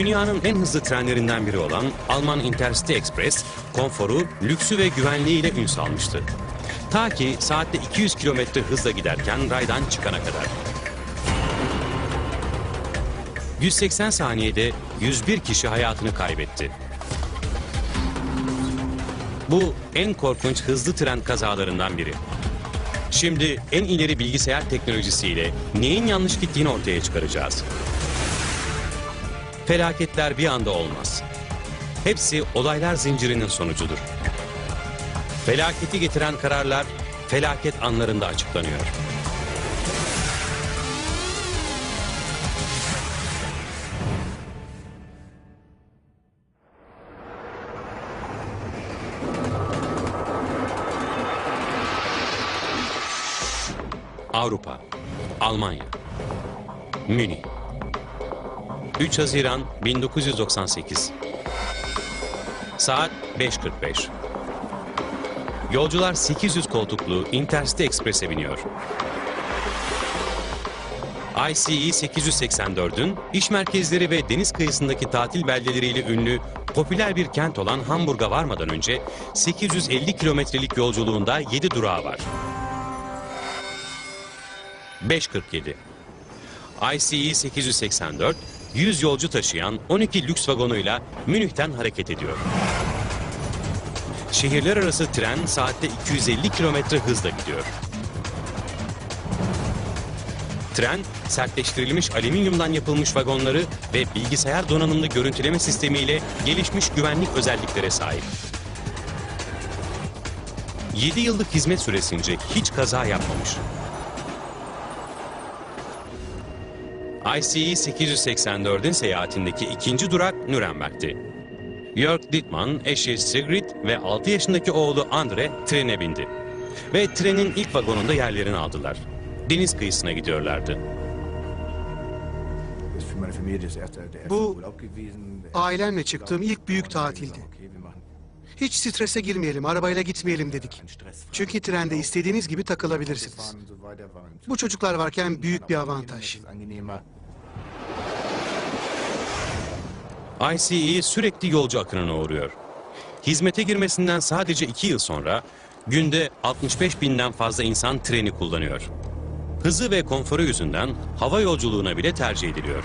Dünyanın en hızlı trenlerinden biri olan Alman Intercity Express, konforu, lüksü ve güvenliğiyle ün salmıştı. Ta ki saatte 200 kilometre hızla giderken raydan çıkana kadar. 180 saniyede 101 kişi hayatını kaybetti. Bu en korkunç hızlı tren kazalarından biri. Şimdi en ileri bilgisayar teknolojisiyle neyin yanlış gittiğini ortaya çıkaracağız. Felaketler bir anda olmaz. Hepsi olaylar zincirinin sonucudur. Felaketi getiren kararlar felaket anlarında açıklanıyor. Avrupa, Almanya, Münih. 3 Haziran 1998. Saat 5.45. Yolcular 800 koltuklu Intercity Express'e biniyor. ICE 884'ün iş merkezleri ve deniz kıyısındaki tatil beldeleriyle ünlü popüler bir kent olan Hamburg'a varmadan önce 850 kilometrelik yolculuğunda 7 durağı var. 5.47 ICE 884 100 yolcu taşıyan 12 lüks vagonuyla Münih'ten hareket ediyor. Şehirler arası tren saatte 250 kilometre hızla gidiyor. Tren, sertleştirilmiş alüminyumdan yapılmış vagonları ve bilgisayar donanımlı görüntüleme sistemiyle gelişmiş güvenlik özelliklere sahip. 7 yıllık hizmet süresince hiç kaza yapmamış. ICE 884'ün seyahatindeki ikinci durak Nürnberg'ti. Jörg Dittmann, eşi Sigrid ve 6 yaşındaki oğlu Andre trene bindi. Ve trenin ilk vagonunda yerlerini aldılar. Deniz kıyısına gidiyorlardı. Bu ailemle çıktığım ilk büyük tatildi. Hiç strese girmeyelim, arabayla gitmeyelim dedik. Çünkü trende istediğiniz gibi takılabilirsiniz. Bu çocuklar varken büyük bir avantaj. ICE sürekli yolcu akınına uğruyor. Hizmete girmesinden sadece 2 yıl sonra günde 65 binden fazla insan treni kullanıyor. Hızı ve konforu yüzünden hava yolculuğuna bile tercih ediliyor.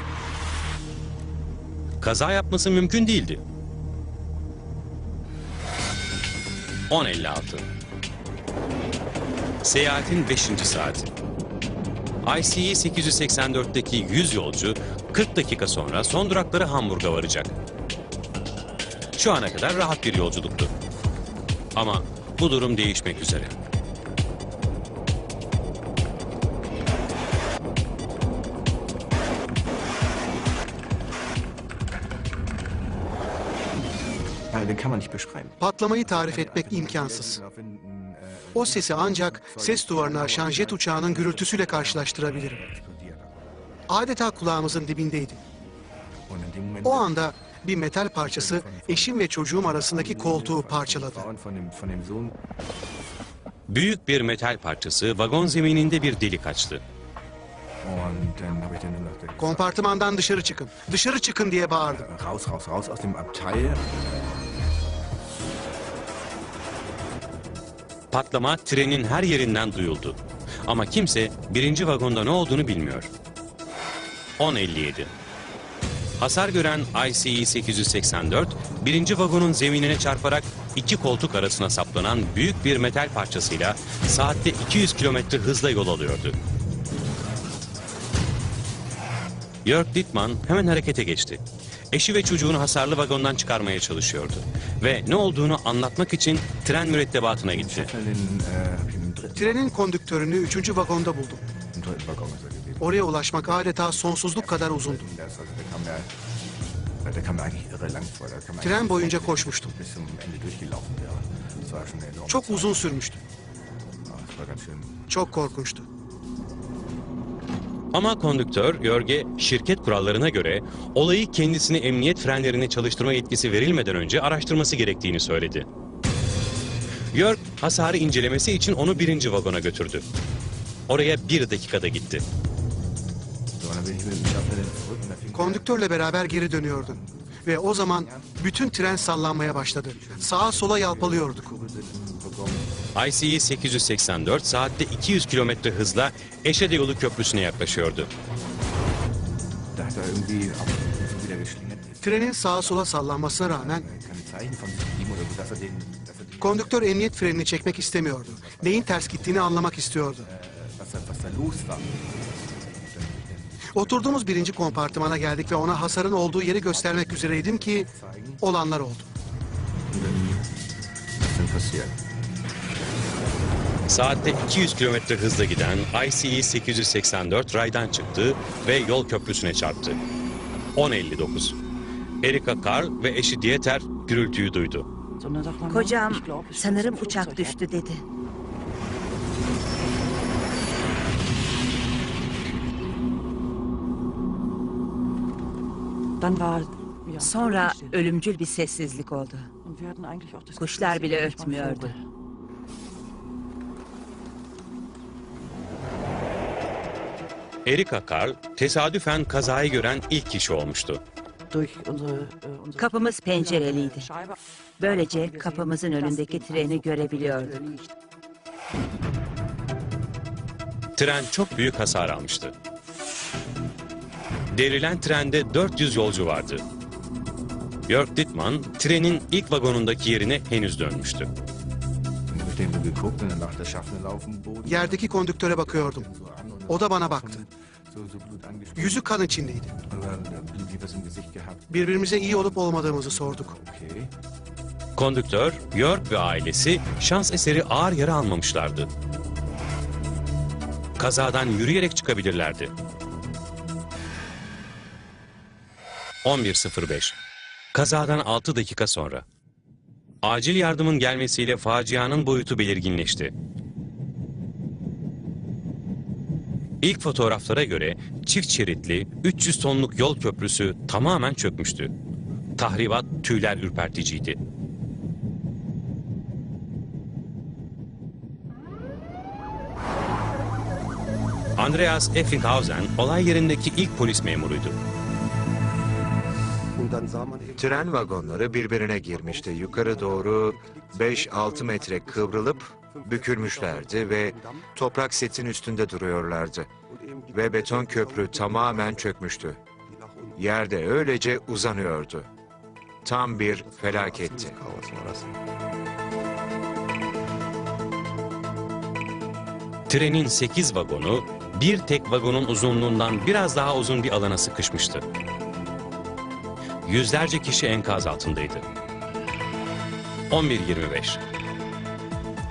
Kaza yapması mümkün değildi. 10.56 Seyahatin 5. saati. ICE 884'teki 100 yolcu 40 dakika sonra son durakları Hamburg'a varacak. Şu ana kadar rahat bir yolculuktu. Ama bu durum değişmek üzere. Den kann man nicht beschreiben. Patlamayı tarif etmek imkansız. O sesi ancak ses duvarını aşan jet uçağının gürültüsüyle karşılaştırabilirim. Adeta kulağımızın dibindeydi. O anda bir metal parçası eşim ve çocuğum arasındaki koltuğu parçaladı. Büyük bir metal parçası vagon zemininde bir delik açtı. Kompartımandan dışarı çıkın, dışarı çıkın diye bağırdım. Patlama trenin her yerinden duyuldu. Ama kimse birinci vagonda ne olduğunu bilmiyor. 10.57 Hasar gören ICE 884, birinci vagonun zeminine çarparak iki koltuk arasına saplanan büyük bir metal parçasıyla saatte 200 kilometre hızla yol alıyordu. Jörg Dittmann hemen harekete geçti. Eşi ve çocuğunu hasarlı vagondan çıkarmaya çalışıyordu. Ve ne olduğunu anlatmak için tren mürettebatına gitti. Trenin kondüktörünü üçüncü vagonda buldum. Oraya ulaşmak adeta sonsuzluk kadar uzundu. Tren boyunca koşmuştum. Çok uzun sürmüştü. Çok korkunçtu. Ama kondüktör Jörg'e şirket kurallarına göre olayı kendisini emniyet frenlerini çalıştırma yetkisi verilmeden önce araştırması gerektiğini söyledi. Jörg hasarı incelemesi için onu birinci vagona götürdü. Oraya bir dakikada gitti. Kondüktörle beraber geri dönüyordun. Ve o zaman bütün tren sallanmaya başladı. Sağa sola yalpalıyorduk. ICE 884 saatte 200 kilometre hızla Eşede yolu köprüsüne yaklaşıyordu. Trenin sağa sola sallanmasına rağmen konduktör emniyet frenini çekmek istemiyordu. Neyin ters gittiğini anlamak istiyordu. Oturduğumuz birinci kompartımana geldik ve ona hasarın olduğu yeri göstermek üzereydim ki olanlar oldu. Saatte 200 kilometre hızla giden ICE 884 raydan çıktı ve yol köprüsüne çarptı. 10.59. Erika Karl ve eşi Dieter gürültüyü duydu. Kocam sanırım uçak düştü dedi. Sonra ölümcül bir sessizlik oldu. Kuşlar bile ötmüyordu. Erika Karl tesadüfen kazayı gören ilk kişi olmuştu. Kapımız pencereliydi. Böylece kapımızın önündeki treni görebiliyorduk. Tren çok büyük hasar almıştı. Devrilen trende 400 yolcu vardı. Jörg Dittmann trenin ilk vagonundaki yerine henüz dönmüştü. Yerdeki kondüktöre bakıyordum. O da bana baktı. Yüzü kan içindeydi. Birbirimize iyi olup olmadığımızı sorduk. Kondüktör, Jörg ve ailesi şans eseri ağır yara almamışlardı. Kazadan yürüyerek çıkabilirlerdi. 11.05 Kazadan 6 dakika sonra. Acil yardımın gelmesiyle facianın boyutu belirginleşti. İlk fotoğraflara göre çift şeritli 300 tonluk yol köprüsü tamamen çökmüştü. Tahribat tüyler ürperticiydi. Andreas Effinghausen olay yerindeki ilk polis memuruydu. Tren vagonları birbirine girmişti. Yukarı doğru 5-6 metre kıvrılıp bükülmüşlerdi ve toprak setin üstünde duruyorlardı. Ve beton köprü tamamen çökmüştü. Yerde öylece uzanıyordu. Tam bir felaketti. Trenin 8 vagonu bir tek vagonun uzunluğundan biraz daha uzun bir alana sıkışmıştı. Yüzlerce kişi enkaz altındaydı. 11.25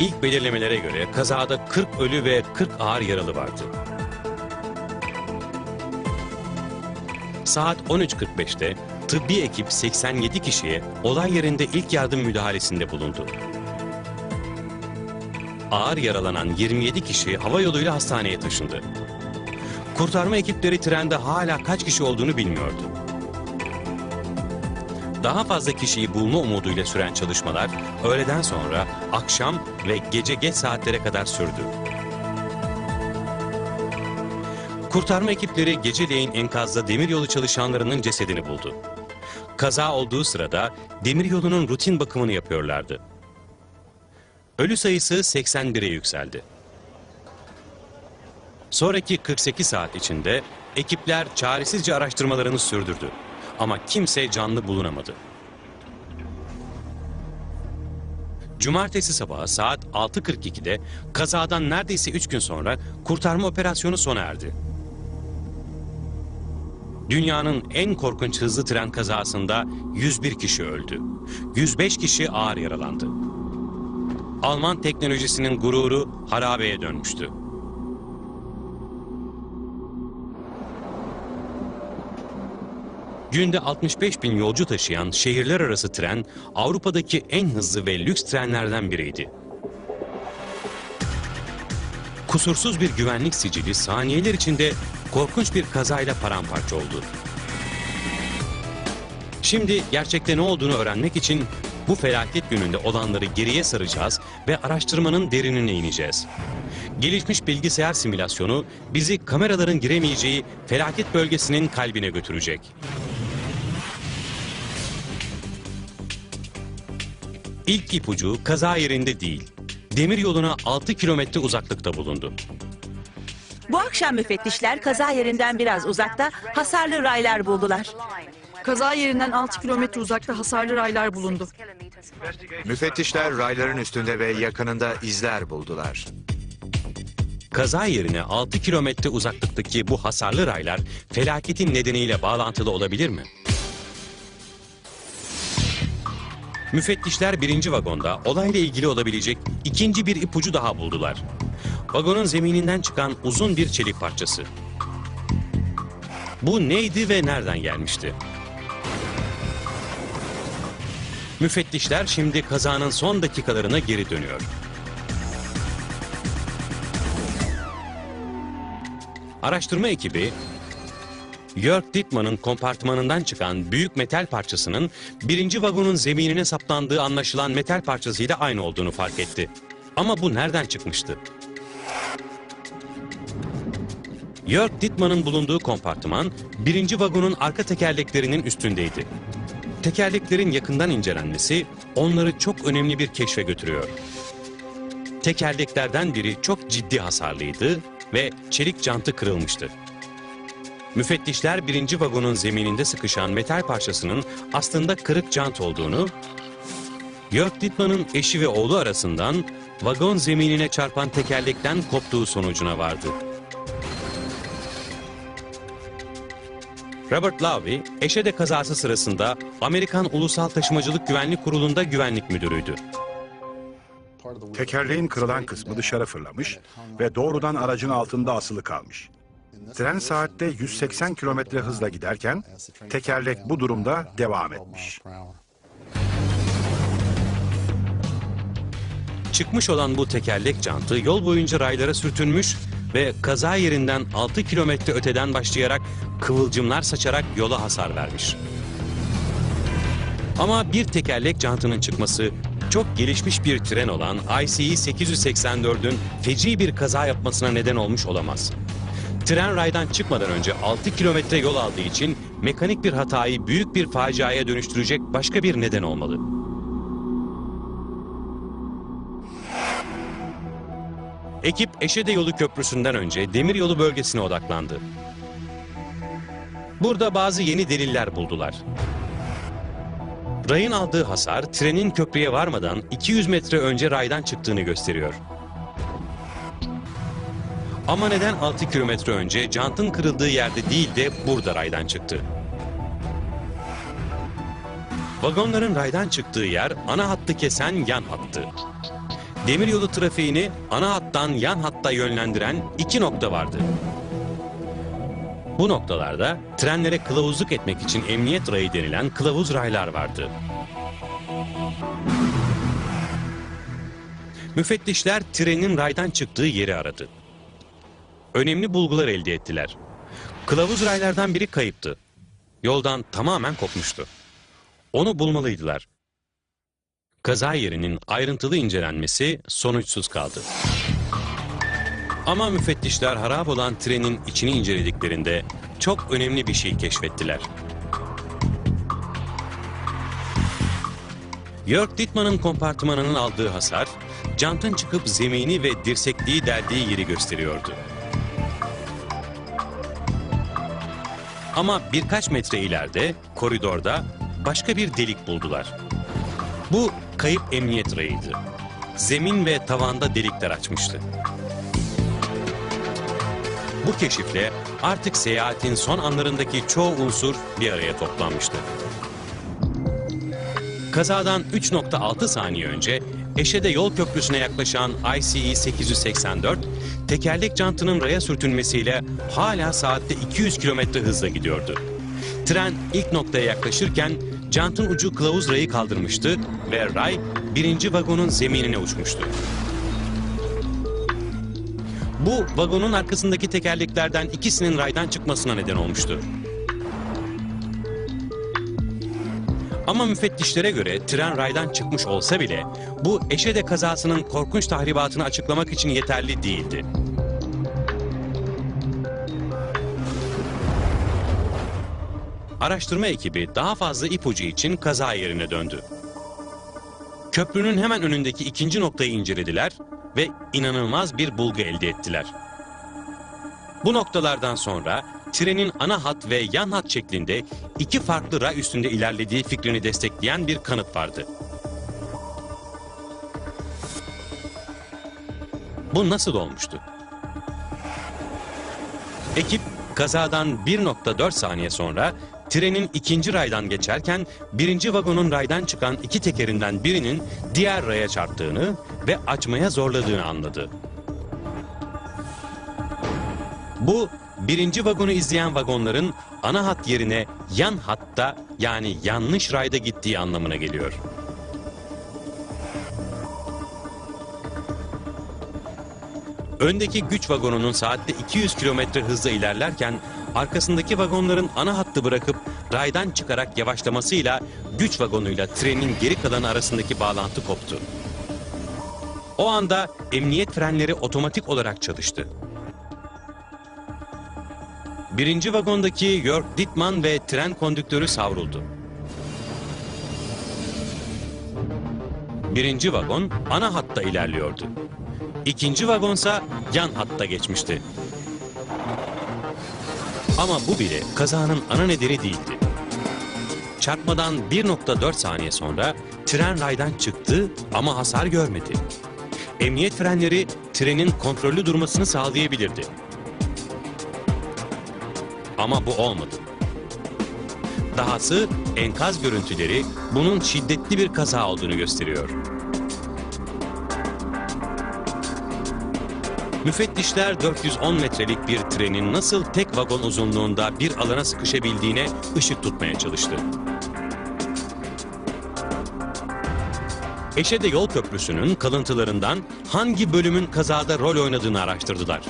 İlk belirlemelere göre kazada 40 ölü ve 40 ağır yaralı vardı. Saat 13.45'te tıbbi ekip 87 kişiye olay yerinde ilk yardım müdahalesinde bulundu. Ağır yaralanan 27 kişi hava yoluyla hastaneye taşındı. Kurtarma ekipleri trende hala kaç kişi olduğunu bilmiyordu. Daha fazla kişiyi bulma umuduyla süren çalışmalar öğleden sonra akşam ve gece geç saatlere kadar sürdü. Kurtarma ekipleri geceleyin enkazda demiryolu çalışanlarının cesedini buldu. Kaza olduğu sırada demiryolunun rutin bakımını yapıyorlardı. Ölü sayısı 81'e yükseldi. Sonraki 48 saat içinde ekipler çaresizce araştırmalarını sürdürdü. Ama kimse canlı bulunamadı. Cumartesi sabahı saat 6.42'de kazadan neredeyse 3 gün sonra kurtarma operasyonu sona erdi. Dünyanın en korkunç hızlı tren kazasında 101 kişi öldü. 105 kişi ağır yaralandı. Alman teknolojisinin gururu harabeye dönmüştü. Günde 65 bin yolcu taşıyan şehirler arası tren Avrupa'daki en hızlı ve lüks trenlerden biriydi. Kusursuz bir güvenlik sicili saniyeler içinde korkunç bir kazayla paramparça oldu. Şimdi gerçekte ne olduğunu öğrenmek için Bu felaket gününde olanları geriye saracağız ve araştırmanın derinine ineceğiz. Gelişmiş bilgisayar simülasyonu bizi kameraların giremeyeceği felaket bölgesinin kalbine götürecek. İlk ipucu kaza yerinde değil. Demir yoluna 6 kilometre uzaklıkta bulundu. Bu akşam müfettişler kaza yerinden biraz uzakta hasarlı raylar buldular. Kaza yerinden 6 kilometre uzakta hasarlı raylar bulundu. Müfettişler rayların üstünde ve yakınında izler buldular. Kaza yerine 6 kilometre uzaklıktaki bu hasarlı raylar felaketin nedeniyle bağlantılı olabilir mi? Müfettişler birinci vagonda olayla ilgili olabilecek ikinci bir ipucu daha buldular. Vagonun zemininden çıkan uzun bir çelik parçası. Bu neydi ve nereden gelmişti? Müfettişler şimdi kazanın son dakikalarına geri dönüyor. Araştırma ekibi Jörg Dittmann'ın kompartmanından çıkan büyük metal parçasının birinci vagonun zeminine saplandığı anlaşılan metal parçasıyla aynı olduğunu fark etti. Ama bu nereden çıkmıştı? Jörg Dittmann'ın bulunduğu kompartıman birinci vagonun arka tekerleklerinin üstündeydi. Tekerleklerin yakından incelenmesi onları çok önemli bir keşfe götürüyor. Tekerleklerden biri çok ciddi hasarlıydı ve çelik jantı kırılmıştı. Müfettişler birinci vagonun zemininde sıkışan metal parçasının aslında kırık jant olduğunu, Jörg Dittmann'ın eşi ve oğlu arasından vagon zeminine çarpan tekerlekten koptuğu sonucuna vardı. Robert Lowery, Eşede kazası sırasında Amerikan Ulusal Taşımacılık Güvenlik Kurulu'nda güvenlik müdürüydü. Tekerleğin kırılan kısmı dışarı fırlamış ve doğrudan aracın altında asılı kalmış. Tren saatte 180 kilometre hızla giderken tekerlek bu durumda devam etmiş. Çıkmış olan bu tekerlek jantı yol boyunca raylara sürtünmüş ve kaza yerinden 6 kilometre öteden başlayarak kıvılcımlar saçarak yola hasar vermiş. Ama bir tekerlek jantının çıkması çok gelişmiş bir tren olan ICE 884'ün feci bir kaza yapmasına neden olmuş olamaz. Tren raydan çıkmadan önce 6 kilometre yol aldığı için mekanik bir hatayı büyük bir faciaya dönüştürecek başka bir neden olmalı. Ekip Eşede Yolu Köprüsü'nden önce Demiryolu bölgesine odaklandı. Burada bazı yeni deliller buldular. Rayın aldığı hasar trenin köprüye varmadan 200 metre önce raydan çıktığını gösteriyor. Ama neden 6 kilometre önce jantın kırıldığı yerde değil de burada raydan çıktı? Vagonların raydan çıktığı yer ana hattı kesen yan hattı. Demiryolu trafiğini ana hattan yan hatta yönlendiren iki nokta vardı. Bu noktalarda trenlere kılavuzluk etmek için emniyet rayı denilen kılavuz raylar vardı. Müfettişler trenin raydan çıktığı yeri aradı. Önemli bulgular elde ettiler. Kılavuz raylardan biri kayıptı. Yoldan tamamen kopmuştu. Onu bulmalıydılar. Kaza yerinin ayrıntılı incelenmesi sonuçsuz kaldı. Ama müfettişler harap olan trenin içini incelediklerinde çok önemli bir şey keşfettiler. Jörg Dittmann'ın kompartımanının aldığı hasar, jantın çıkıp zemini ve dirsekliği deldiği yeri gösteriyordu. Ama birkaç metre ileride, koridorda başka bir delik buldular. Bu kayıp emniyet rayıydı. Zemin ve tavanda delikler açmıştı. Bu keşifle artık seyahatin son anlarındaki çoğu unsur bir araya toplanmıştı. Kazadan 3.6 saniye önce Eşede yol köprüsüne yaklaşan ICE 884, tekerlek jantının raya sürtünmesiyle hala saatte 200 kilometre hızla gidiyordu. Tren ilk noktaya yaklaşırken jantın ucu kılavuz rayı kaldırmıştı ve ray birinci vagonun zeminine uçmuştu. Bu vagonun arkasındaki tekerleklerden ikisinin raydan çıkmasına neden olmuştu. Ama müfettişlere göre tren raydan çıkmış olsa bile bu Eşede kazasının korkunç tahribatını açıklamak için yeterli değildi. Araştırma ekibi daha fazla ipucu için kaza yerine döndü. Köprünün hemen önündeki ikinci noktayı incelediler ve inanılmaz bir bulgu elde ettiler. Bu noktalardan sonra trenin ana hat ve yan hat şeklinde iki farklı ray üstünde ilerlediği fikrini destekleyen bir kanıt vardı. Bu nasıl olmuştu? Ekip kazadan 1.4 saniye sonra trenin ikinci raydan geçerken birinci vagonun raydan çıkan iki tekerinden birinin diğer raya çarptığını ve açmaya zorladığını anladı. Bu birinci vagonu izleyen vagonların ana hat yerine yan hatta yani yanlış rayda gittiği anlamına geliyor. Öndeki güç vagonunun saatte 200 kilometre hızla ilerlerken arkasındaki vagonların ana hattı bırakıp raydan çıkarak yavaşlamasıyla güç vagonuyla trenin geri kalanı arasındaki bağlantı koptu. O anda emniyet frenleri otomatik olarak çalıştı. Birinci vagondaki Jörg Dittmann ve tren kondüktörü savruldu. Birinci vagon ana hatta ilerliyordu. İkinci vagonsa yan hatta geçmişti. Ama bu bile kazanın ana nedeni değildi. Çarpmadan 1.4 saniye sonra tren raydan çıktı ama hasar görmedi. Emniyet frenleri trenin kontrollü durmasını sağlayabilirdi. Ama bu olmadı. Dahası enkaz görüntüleri bunun şiddetli bir kaza olduğunu gösteriyor. Müfettişler 410 metrelik bir trenin nasıl tek vagon uzunluğunda bir alana sıkışabildiğine ışık tutmaya çalıştı. Eşede Yol Köprüsü'nün kalıntılarından hangi bölümün kazada rol oynadığını araştırdılar.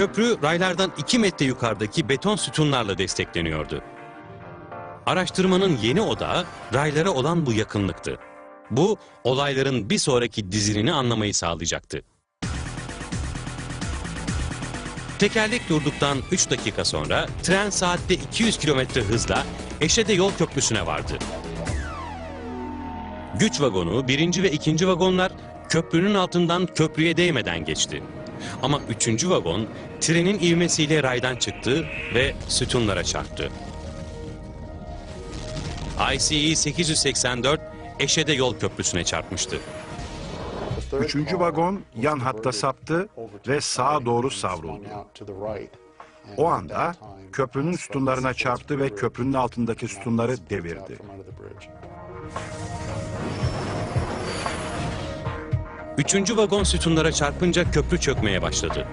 Köprü raylardan 2 metre yukarıdaki beton sütunlarla destekleniyordu. Araştırmanın yeni odağı raylara olan bu yakınlıktı. Bu olayların bir sonraki dizilini anlamayı sağlayacaktı. Tekerlek durduktan 3 dakika sonra tren saatte 200 kilometre hızla Eşede Yol Köprüsü'ne vardı. Güç vagonu, birinci ve ikinci vagonlar köprünün altından köprüye değmeden geçti. Ama üçüncü vagon trenin ivmesiyle raydan çıktı ve sütunlara çarptı. ICE 884 Eşede Yol Köprüsü'ne çarpmıştı. Üçüncü vagon yan hatta saptı ve sağa doğru savruldu. O anda köprünün sütunlarına çarptı ve köprünün altındaki sütunları devirdi. Üçüncü vagon sütunlara çarpınca köprü çökmeye başladı.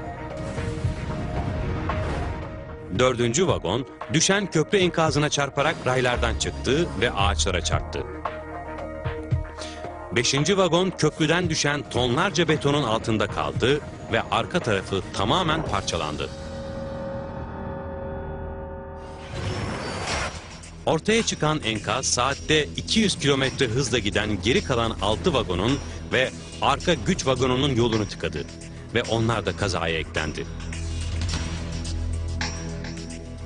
Dördüncü vagon düşen köprü enkazına çarparak raylardan çıktı ve ağaçlara çarptı. Beşinci vagon köprüden düşen tonlarca betonun altında kaldı ve arka tarafı tamamen parçalandı. Ortaya çıkan enkaz saatte 200 kilometre hızla giden geri kalan 6 vagonun ve arka güç vagonunun yolunu tıkadı ve onlar da kazaya eklendi.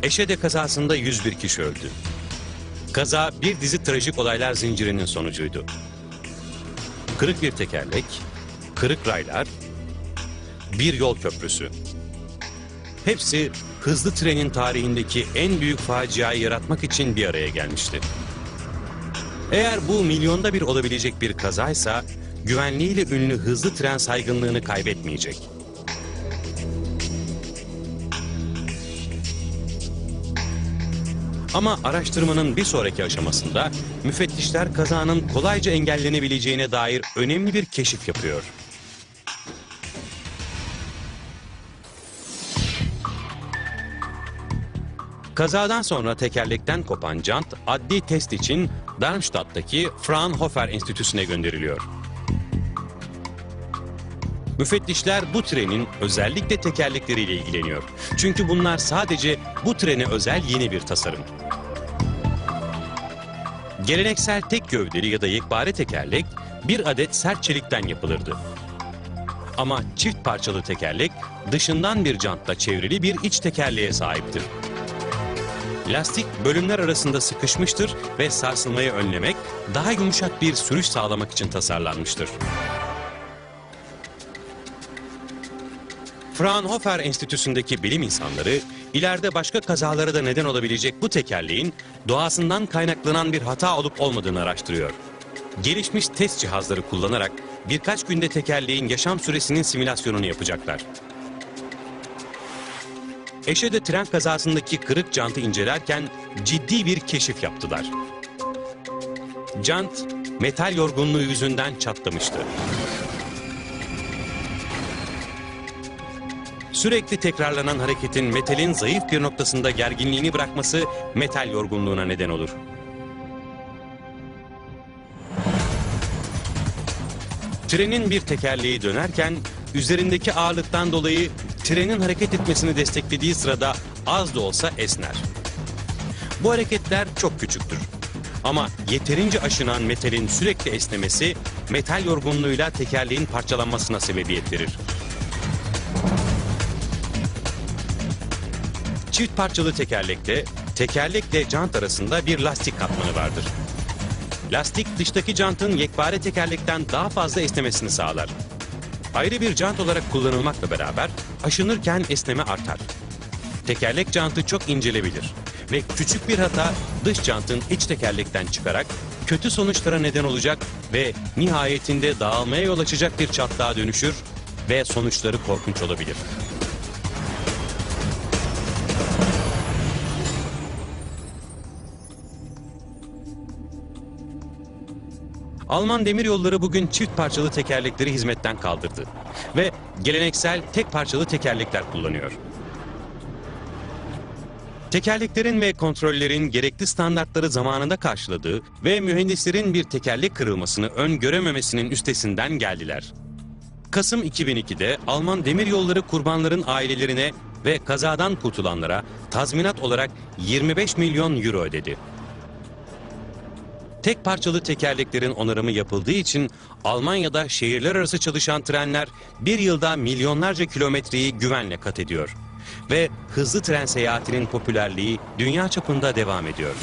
Eşede kazasında 101 kişi öldü. Kaza bir dizi trajik olaylar zincirinin sonucuydu. Kırık bir tekerlek, kırık raylar, bir yol köprüsü. Hepsi hızlı trenin tarihindeki en büyük faciayı yaratmak için bir araya gelmişti. Eğer bu milyonda bir olabilecek bir kazaysa, güvenliğiyle ünlü hızlı tren saygınlığını kaybetmeyecek. Ama araştırmanın bir sonraki aşamasında müfettişler kazanın kolayca engellenebileceğine dair önemli bir keşif yapıyor. Kazadan sonra tekerlekten kopan jant adli test için Darmstadt'taki Fraunhofer Enstitüsü'ne gönderiliyor. Müfettişler bu trenin özellikle tekerlekleriyle ilgileniyor. Çünkü bunlar sadece bu trene özel yeni bir tasarım. Geleneksel tek gövdeli ya da yekpare tekerlek bir adet sert çelikten yapılırdı. Ama çift parçalı tekerlek dışından bir jantla çevrili bir iç tekerleğe sahiptir. Lastik bölümler arasında sıkışmıştır ve sarsılmayı önlemek, daha yumuşak bir sürüş sağlamak için tasarlanmıştır. Fraunhofer Enstitüsü'ndeki bilim insanları ileride başka kazalara da neden olabilecek bu tekerleğin doğasından kaynaklanan bir hata olup olmadığını araştırıyor. Gelişmiş test cihazları kullanarak birkaç günde tekerleğin yaşam süresinin simülasyonunu yapacaklar. Eşe'de tren kazasındaki kırık jantı incelerken ciddi bir keşif yaptılar. Jant metal yorgunluğu yüzünden çatlamıştı. Sürekli tekrarlanan hareketin metalin zayıf bir noktasında gerginliğini bırakması metal yorgunluğuna neden olur. Trenin bir tekerleği dönerken üzerindeki ağırlıktan dolayı trenin hareket etmesini desteklediği sırada az da olsa esner. Bu hareketler çok küçüktür. Ama yeterince aşınan metalin sürekli esnemesi metal yorgunluğuyla tekerleğin parçalanmasına sebebiyet verir. Çift parçalı tekerlekte tekerlekle jant arasında bir lastik katmanı vardır. Lastik dıştaki jantın yekpare tekerlekten daha fazla esnemesini sağlar. Ayrı bir jant olarak kullanılmakla beraber aşınırken esneme artar. Tekerlek jantı çok incelebilir ve küçük bir hata dış jantın iç tekerlekten çıkarak kötü sonuçlara neden olacak ve nihayetinde dağılmaya yol açacak bir çatlağa dönüşür ve sonuçları korkunç olabilir. Alman demiryolları bugün çift parçalı tekerlekleri hizmetten kaldırdı ve geleneksel tek parçalı tekerlekler kullanıyor. Tekerleklerin ve kontrollerin gerekli standartları zamanında karşıladığı ve mühendislerin bir tekerlek kırılmasını öngörememesinin üstesinden geldiler. Kasım 2002'de Alman demiryolları kurbanların ailelerine ve kazadan kurtulanlara tazminat olarak 25 milyon euro ödedi. Tek parçalı tekerleklerin onarımı yapıldığı için Almanya'da şehirler arası çalışan trenler bir yılda milyonlarca kilometreyi güvenle kat ediyor. Ve hızlı tren seyahatinin popülerliği dünya çapında devam ediyor.